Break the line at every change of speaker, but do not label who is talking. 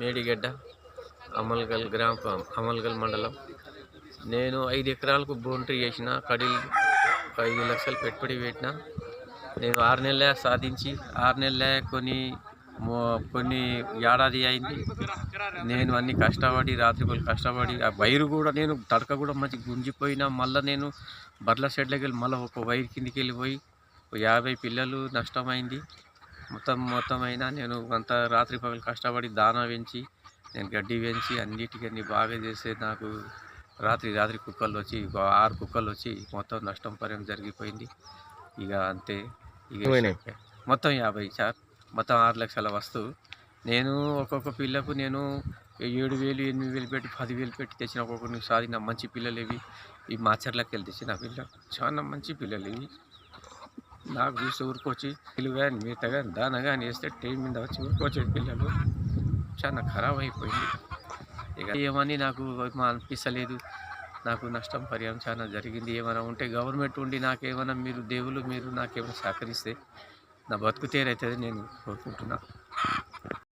మేడిగడ్డ అమల్గల్ గ్రామ అమల్గల్ మండలం. నేను ఐదు ఎకరాలకు బౌండరీ చేసిన కడి ఐదు లక్షలు పెట్టుబడి పెట్టిన. నేను ఆరు నెలలే సాధించి ఆరు నెలలే కొన్ని కొన్ని ఏడాది అయింది. నేను అన్ని కష్టపడి రాత్రిపూలు కష్టపడి ఆ వైరు కూడా నేను తడక కూడా మంచి గుంజిపోయినా. మళ్ళీ నేను బర్ల షెడ్లోకి వెళ్ళి మళ్ళీ ఒక వైర్ కిందికి వెళ్ళిపోయి యాభై పిల్లలు నష్టమైంది. మొత్తం మొత్తం అయినా నేను అంత రాత్రి పగలు కష్టపడి దానా పెంచి నేను గడ్డి పెంచి అన్నిటికీ అన్ని బాగా చేస్తే నాకు రాత్రి రాత్రి కుక్కలు వచ్చి ఆరు కుక్కలు వచ్చి మొత్తం నష్టం పరిణామం జరిగిపోయింది. ఇక అంతే. ఇక? మొత్తం యాభై సార్. మొత్తం ఆరు లక్షల వస్తువు నేను ఒక్కొక్క పిల్లకు నేను ఏడు వేలు ఎనిమిది వేలు పెట్టి పదివేలు పెట్టి తెచ్చిన ఒక్కొక్కరిని. సాధిన మంచి పిల్లలు ఇవి ఈ మాచర్లకి వెళ్ళి తెచ్చిన పిల్ల. చాలా మంచి పిల్లలు ఇవి నాకు చూసి ఊరుకొచ్చి పిల్లు కానీ మిగతా కానీ దాన కానీ వేస్తే టైం మీద వచ్చి ఊరుకొచ్చేది పిల్లలు. చాలా ఖరాబ్ అయిపోయింది. ఇక ఏమని నాకు అనిపిస్తలేదు. నాకు నష్టం పరిహారం చాలా జరిగింది. ఏమైనా ఉంటే గవర్నమెంట్ ఉండి నాకేమైనా మీరు దేవుళ్ళు మీరు నాకేమైనా సహకరిస్తే నా బతుకు తీరైతుంది నేను కోరుకుంటున్నాను